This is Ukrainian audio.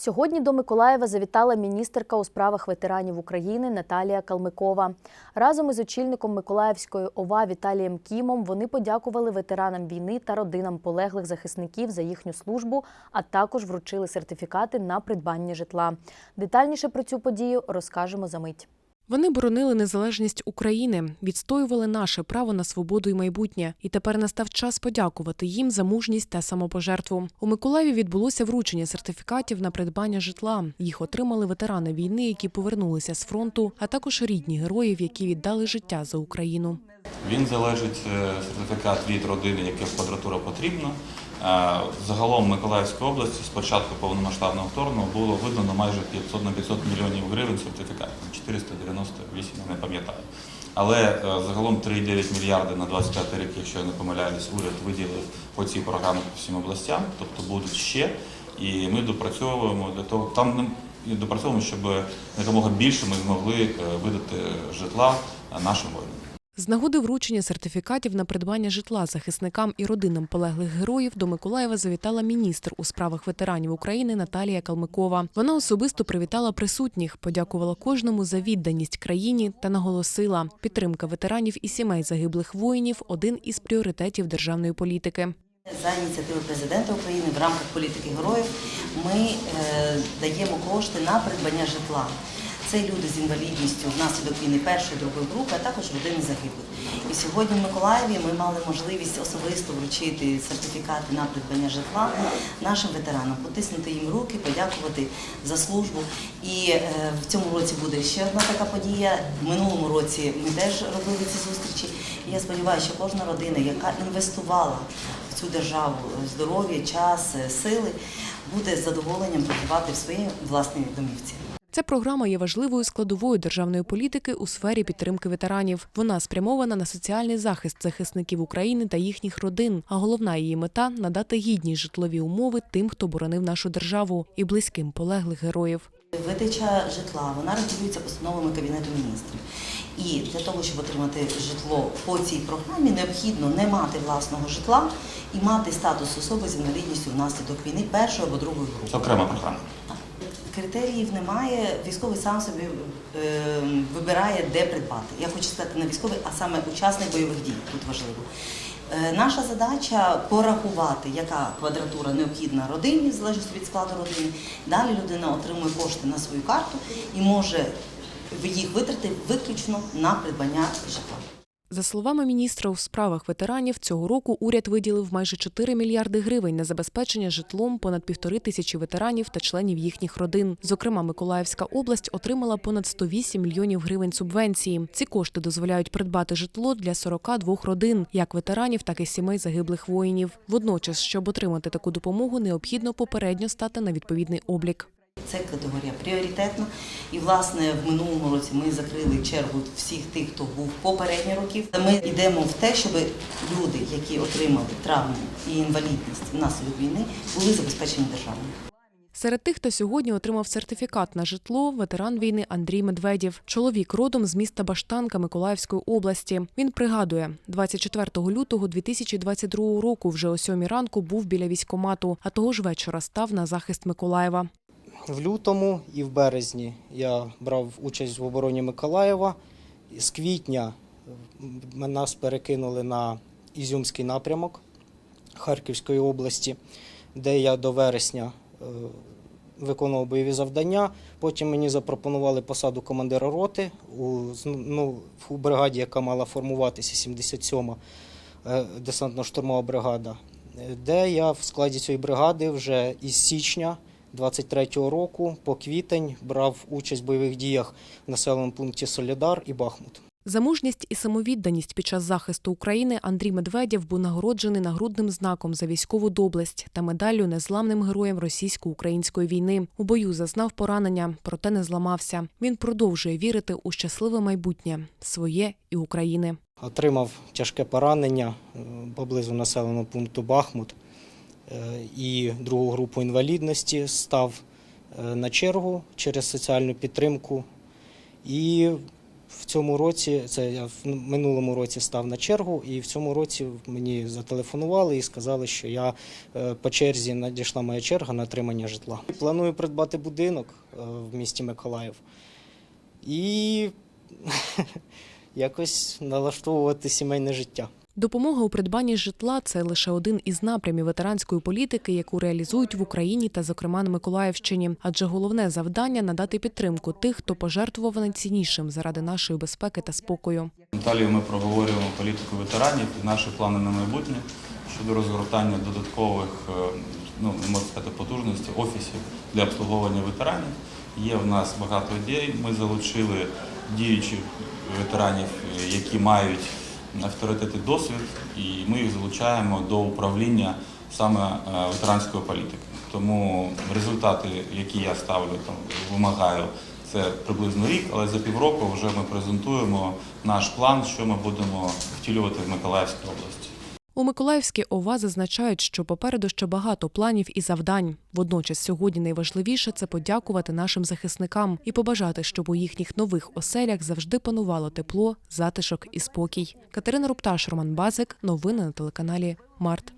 Сьогодні до Миколаєва завітала міністерка у справах ветеранів України Наталія Калмикова. Разом із очільником Миколаївської ОВА Віталієм Кімом вони подякували ветеранам війни та родинам полеглих захисників за їхню службу, а також вручили сертифікати на придбання житла. Детальніше про цю подію розкажемо за мить. Вони боронили незалежність України, відстоювали наше право на свободу і майбутнє. І тепер настав час подякувати їм за мужність та самопожертву. У Миколаєві відбулося вручення сертифікатів на придбання житла. Їх отримали ветерани війни, які повернулися з фронту, а також рідні героїв, які віддали життя за Україну. Він залежить е, сертифікат від родини, яка квадратура потрібна. Е, Загалом в Миколаївській області з початку повномасштабного вторгнення було видано майже 500 на 500 мільйонів гривень сертифікатів, 498, я не пам'ятаю. Але е, загалом 3,9 мільярди на 25 рік, якщо я не помиляюсь, уряд виділив по цій програмі по всім областям, тобто будуть ще. І ми допрацьовуємо для того, там не- допрацьовуємо, щоб якомога більше ми змогли е, видати житла нашим воїнам. З нагоди вручення сертифікатів на придбання житла захисникам і родинам полеглих героїв до Миколаєва завітала міністр у справах ветеранів України Наталія Калмикова. Вона особисто привітала присутніх, подякувала кожному за відданість країні та наголосила, підтримка ветеранів і сімей загиблих воїнів один із пріоритетів державної політики. За ініціативи президента України в рамках політики героїв ми е, даємо кошти на придбання житла. Це люди з інвалідністю внаслідок війни першої, другої групи, а також родини загиблих. І сьогодні в Миколаєві ми мали можливість особисто вручити сертифікати на придбання житла нашим ветеранам, потиснути їм руки, подякувати за службу. І е, в цьому році буде ще одна така подія. В минулому році ми теж робили ці зустрічі. І я сподіваюся, що кожна родина, яка інвестувала в цю державу здоров'я, час, е, сили, буде з задоволенням проживати в своїй власній домівці. Ця програма є важливою складовою державної політики у сфері підтримки ветеранів. Вона спрямована на соціальний захист захисників України та їхніх родин. А головна її мета надати гідні житлові умови тим, хто боронив нашу державу, і близьким полеглих героїв. Видача житла вона регулюється постановами Кабінету міністрів. І для того, щоб отримати житло по цій програмі, необхідно не мати власного житла і мати статус особи з інвалідністю внаслідок війни першої або другої групи. Окрема програма. Критеріїв немає. Військовий сам собі е, вибирає, де придбати. Я хочу сказати не військовий, а саме учасник бойових дій. Тут важливо. Е, наша задача порахувати, яка квадратура необхідна родині, в залежності від складу родини. Далі людина отримує кошти на свою карту і може їх витратити виключно на придбання житла. За словами міністра у справах ветеранів, цього року уряд виділив майже 4 мільярди гривень на забезпечення житлом понад півтори тисячі ветеранів та членів їхніх родин. Зокрема, Миколаївська область отримала понад 108 мільйонів гривень субвенції. Ці кошти дозволяють придбати житло для 42 родин, як ветеранів, так і сімей загиблих воїнів. Водночас, щоб отримати таку допомогу, необхідно попередньо стати на відповідний облік. Це категорія пріоритетна. І, власне, в минулому році ми закрили чергу всіх тих, хто був попередні років. Ми йдемо в те, щоб люди, які отримали травму і інвалідність внаслідок війни, були забезпечені державою. Серед тих, хто сьогодні отримав сертифікат на житло, ветеран війни Андрій Медведєв. Чоловік родом з міста Баштанка Миколаївської області. Він пригадує, 24 лютого 2022 року, вже о сьомій ранку, був біля військомату, а того ж вечора став на захист Миколаєва. В лютому і в березні я брав участь в обороні Миколаєва. З квітня нас перекинули на Ізюмський напрямок Харківської області, де я до вересня е, виконував бойові завдання. Потім мені запропонували посаду командира роти у, ну, у бригаді, яка мала формуватися 77-ма е, десантно-штурмова бригада, де я в складі цієї бригади вже із січня 23-го року по квітень брав участь в бойових діях в населеному пункті Солідар і Бахмут. За мужність і самовідданість під час захисту України Андрій Медведєв був нагороджений нагрудним знаком за військову доблесть та медаллю незламним героєм російсько-української війни. У бою зазнав поранення, проте не зламався. Він продовжує вірити у щасливе майбутнє своє і України. Отримав тяжке поранення е, поблизу населеного пункту Бахмут і другу групу інвалідності став е, на чергу через соціальну підтримку і в цьому році, це я в минулому році став на чергу, і в цьому році мені зателефонували і сказали, що я е, по черзі надійшла моя черга на отримання житла. Планую придбати будинок е, в місті Миколаїв і якось налаштовувати сімейне життя. Допомога у придбанні житла це лише один із напрямів ветеранської політики, яку реалізують в Україні та, зокрема, на Миколаївщині. Адже головне завдання надати підтримку тих, хто пожертвував найціннішим заради нашої безпеки та спокою. Далі ми проговорюємо політику ветеранів і наші плани на майбутнє щодо розгортання додаткових, е, ну можна сказати, потужностей офісів для обслуговування ветеранів. Є в нас багато ідей. Ми залучили діючих ветеранів, які мають авторитет і досвід, і ми їх залучаємо до управління саме е, ветеранської політики. Тому результати, які я ставлю, там вимагаю, це приблизно рік, але за півроку вже ми презентуємо наш план, що ми будемо втілювати в Миколаївській області. У Миколаївській ОВА зазначають, що попереду ще багато планів і завдань. Водночас сьогодні найважливіше це подякувати нашим захисникам і побажати, щоб у їхніх нових оселях завжди панувало тепло, затишок і спокій. Катерина Рупташ, Роман Базик. Новини на телеканалі Март.